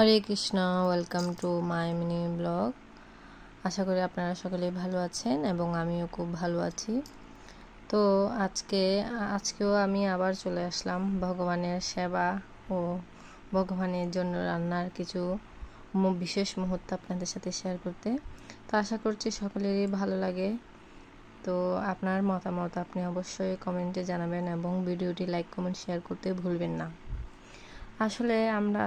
Hare Krishna welcome to my mini blog আশা করি আপনারা সকলেই ভালো আছেন এবং আমিও খুব ভালো আছি। তো আজকে, আজকেও আমি আবার চলে আসলাম ভগবানের সেবা ও ভগবানের জন্য রান্নার কিছু বিশেষ মুহূর্ত আপনাদের সাথে শেয়ার করতে। তো আশা করছি সকলেরই ভালো লাগে। তো আপনার মতামত আপনি অবশ্যই কমেন্টে জানাবেন এবং ভিডিওটি লাইক কমেন্ট শেয়ার করতে ভুলবেন না। আসলে আমরা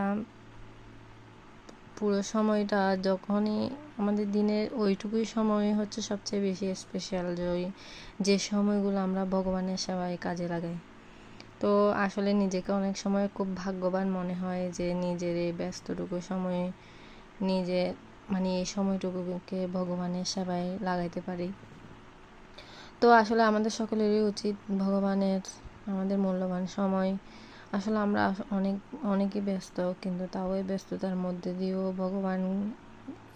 পুরো সময়টা যখনই আমাদের দিনের ওইটুকুই সময় হচ্ছে সবচেয়ে বেশি স্পেশাল যে ওই যে সময়গুলো আমরা ভগবানের সেবায় কাজে লাগাই। তো আসলে নিজেকে অনেক সময় খুব ভাগ্যবান মনে হয় যে নিজের এই ব্যস্তটুকু সময়ে নিজে মানে এই সময়টুকুকে ভগবানের সেবায় লাগাইতে পারি। তো আসলে আমাদের সকলেরই উচিত ভগবানের আমাদের মূল্যবান সময় আসলে আমরা অনেক অনেকই ব্যস্ত, কিন্তু তাও এই ব্যস্ততার মধ্যে দিয়েও ভগবান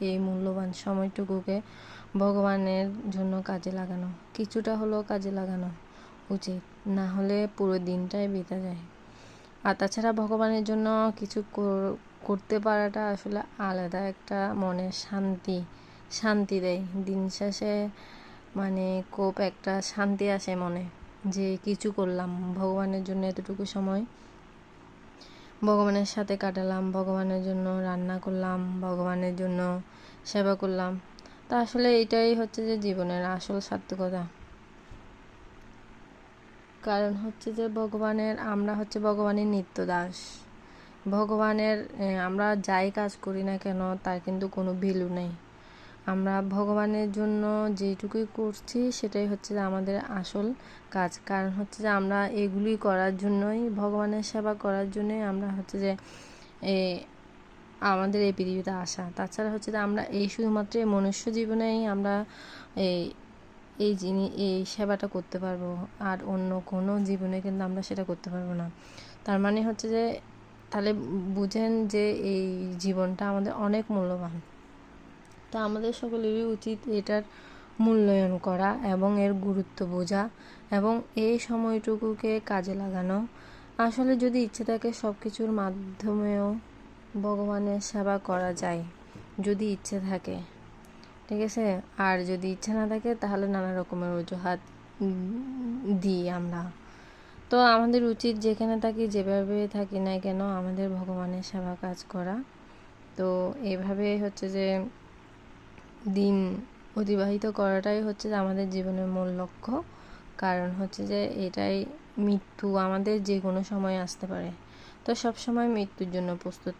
এই মূল্যবান সময়টুকুকে ভগবানের জন্য কাজে লাগানো, কিছুটা হলেও কাজে লাগানো উচিত, না হলে পুরো দিনটাই বেঁধে যায়। আর তাছাড়া ভগবানের জন্য কিছু করতে পারাটা আসলে আলাদা একটা মনে শান্তি শান্তি দেয়। দিন শেষে মানে খুব একটা শান্তি আসে মনে। যে কিছু করলাম, ভগবানের জন্য এতটুকু সময়। ভগবানের সাথে কাটালাম, ভগবানের জন্য রান্না করলাম, ভগবানের জন্য সেবা করলাম। তা আসলে এটাই হচ্ছে যে জীবনের আসল সার্থকতা। কারণ হচ্ছে যে ভগবানের, আমরা হচ্ছে ভগবানের নিত্য দাস ভগবানের আমরা যাই কাজ করি না কেন, তার কিন্তু কোনো ভ্যালু নেই। আমরা ভগবানের জন্য যেটুকুই করছি, সেটাই হচ্ছে যে আমাদের আসল কাজ। কারণ হচ্ছে যে আমরা এগুলি করার জন্যই, ভগবানের সেবা করার জন্যই আমরা হচ্ছে যে এ, আমাদের এই পৃথিবীতে আসা। তাছাড়া হচ্ছে যে আমরা এই শুধুমাত্র মনুষ্য জীবনেই আমরা এই এই জিনিস এই সেবাটা করতে পারব। আর অন্য কোনো জীবনে কিন্তু আমরা সেটা করতে পারব না। তার মানে হচ্ছে যে, তাহলে বুঝেন যে এই জীবনটা আমাদের অনেক মূল্যবান। তো আমাদের সকলেরই উচিত এটার মূল্যায়ন করা এবং এর গুরুত্ব বোঝা এবং এই সময়টুকুকে কাজে লাগানো। আসলে যদি ইচ্ছে থাকে সব কিছুর মাধ্যমেও ভগবানের সেবা করা যায়, যদি ইচ্ছে থাকে। ঠিক আছে? আর যদি ইচ্ছে না থাকে, তাহলে নানা রকমের অজুহাত দিই আমরা। তো আমাদের উচিত যেখানে থাকি, যেভাবে থাকি না কেন, আমাদের ভগবানের সেবা কাজ করা। তো এভাবে হচ্ছে যে দিন অতিবাহিত করাটাই হচ্ছে আমাদের জীবনের মূল লক্ষ্য। কারণ হচ্ছে যে এটাই মৃত্যু আমাদের যে কোনো সময় আসতে পারে। তো সব সময় মৃত্যুর জন্য প্রস্তুত